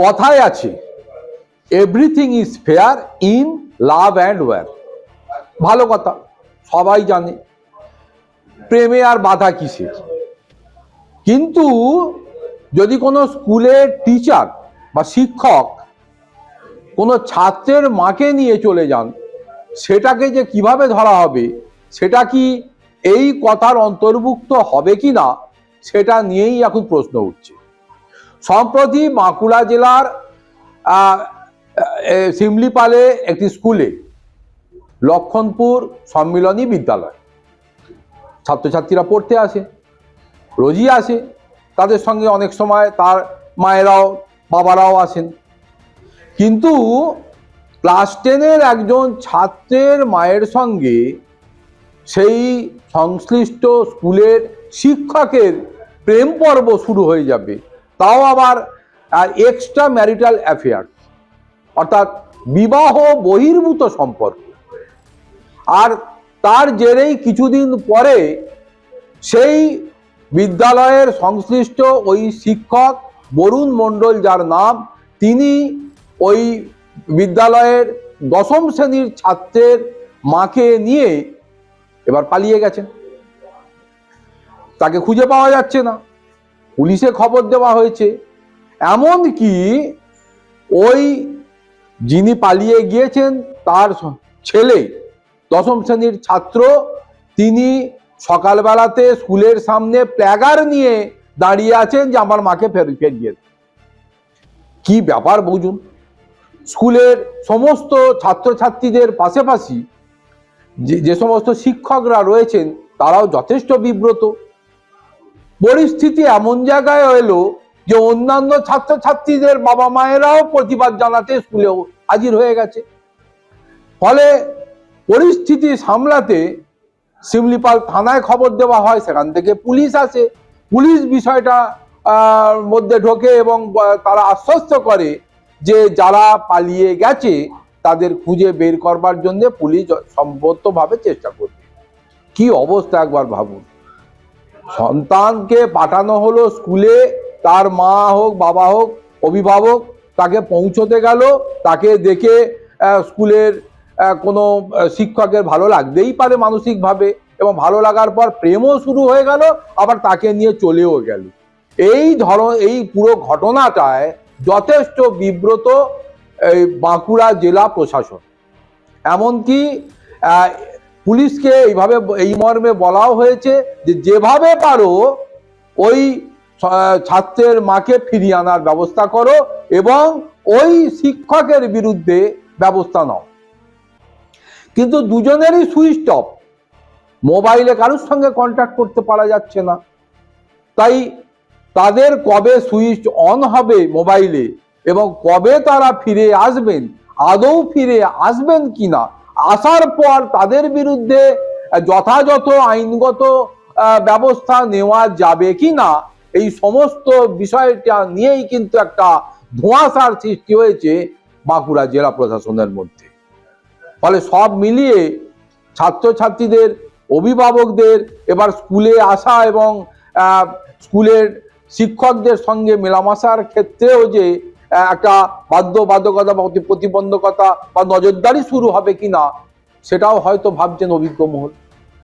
কথায় আছে everything is fair in love and war ভালো কথা, সবাই জানে, প্রেমে আর বাধা কিসের? কিন্তু যদি কোনো স্কুলের টিচার বা শিক্ষক কোনো ছাত্রের মাকে নিয়ে চলে যান, সেটাকে যে কীভাবে ধরা হবে, সেটা কি এই কথার অন্তর্ভুক্ত হবে কি না সেটা নিয়েই এখন প্রশ্ন উঠছে। সম্প্রতি বাঁকুড়া জেলার শিমলিপালে একটি স্কুলে লক্ষণপুর সম্মিলনী বিদ্যালয়। ছাত্রছাত্রীরা পড়তে আসে, রোজই আসে। তাদের সঙ্গে অনেক সময় তার মায়েরাও, বাবারাও আসেন। কিন্তু ক্লাস টেনের একজন ছাত্রের মায়ের সঙ্গে সেই সংশ্লিষ্ট স্কুলের শিক্ষকের প্রেম পর্ব শুরু হয়ে যাবে। তাও আবার এক্সট্রা ম্যারিটাল অ্যাফেয়ার অর্থাৎ বিবাহ বহির্ভূত সম্পর্ক। আর তার জেরেই কিছুদিন পরে সেই বিদ্যালয়ের সংশ্লিষ্ট ওই শিক্ষক বরুণ মণ্ডল, যার নাম, তিনি ওই বিদ্যালয়ের দশম শ্রেণির ছাত্রের মাকে নিয়ে এবার পালিয়ে গেছেন। তাকে খুঁজে পাওয়া যাচ্ছে না। পুলিশে খবর দেওয়া হয়েছে। এমন কি ওই যিনি পালিয়ে গিয়েছেন, তার ছেলে, দশম শ্রেণির ছাত্র, তিনি সকালবেলাতে স্কুলের সামনে প্ল্যাগার নিয়ে দাঁড়িয়ে আছেন যে আমার মাকে ফের, ফেরিয়ে। কি ব্যাপার বুঝুন? স্কুলের সমস্ত ছাত্রছাত্রীদের পাশাপাশি যে সমস্ত শিক্ষকরা রয়েছেন, তারাও যথেষ্ট বিব্রত। পরিস্থিতি এমন জায়গায় এলো যে অন্যান্য ছাত্রছাত্রীদের বাবা মায়েরাও প্রতিবাদ জানাতে স্কুলেও হাজির হয়ে গেছে। ফলে পরিস্থিতি সামলাতে শিমলিপাল থানায় খবর দেওয়া হয়, সেখান থেকে পুলিশ আসে। পুলিশ বিষয়টা মধ্যে ঢোকে এবং তারা আশ্বস্ত করে যে যারা পালিয়ে গেছে তাদের খুঁজে বের করবার জন্য পুলিশ সম্পর্কভাবে চেষ্টা করবে। কি অবস্থা একবার ভাবুন। সন্তানকে পাঠানো হলো স্কুলে, তার মা হোক, বাবা হোক, অভিভাবক, তাকে পৌঁছতে গেল, তাকে দেখে স্কুলের কোনো শিক্ষকের ভালো লাগতেই পারে মানসিকভাবে এবং ভালো লাগার পর প্রেমও শুরু হয়ে গেল, আবার তাকে নিয়ে চলেও গেল। এই ধর, এই পুরো ঘটনাটায় যথেষ্ট বিব্রত এই বাঁকুড়া জেলা প্রশাসন। এমনকি পুলিশকে এইভাবে, এই মর্মে বলাও হয়েছে যে যেভাবে পারো ওই ছাত্রের মাকে ফিরিয়ে আনার ব্যবস্থা করো এবং ওই শিক্ষকের বিরুদ্ধে ব্যবস্থা নাও। কিন্তু দুজনেরই সুইচ অফ। মোবাইলে কারোর সঙ্গে কন্ট্যাক্ট করতে পারা যাচ্ছে না। তাই তাদের কবে সুইচ অন হবে মোবাইলে এবং কবে তারা ফিরে আসবেন, আদৌ ফিরে আসবেন কিনা আসার পর তাদের বিরুদ্ধে যথাযথ আইনগত ব্যবস্থা নেওয়া যাবে কি না এই সমস্ত বিষয়টা নিয়েই কিন্তু একটা ধোঁয়াশার সৃষ্টি হয়েছে বাঁকুড়া জেলা প্রশাসনের মধ্যে। ফলে সব মিলিয়ে ছাত্রছাত্রীদের, অভিভাবকদের, এবার স্কুলে আসা এবং স্কুলের শিক্ষকদের সঙ্গে মেলামেশার ক্ষেত্রেও যে একটা বাধ্যবাধকতা বা প্রতি- প্রতিবন্ধকতা বা নজরদারি শুরু হবে কিনা, সেটাও হয়তো ভাবছেন অভিজ্ঞ মহল।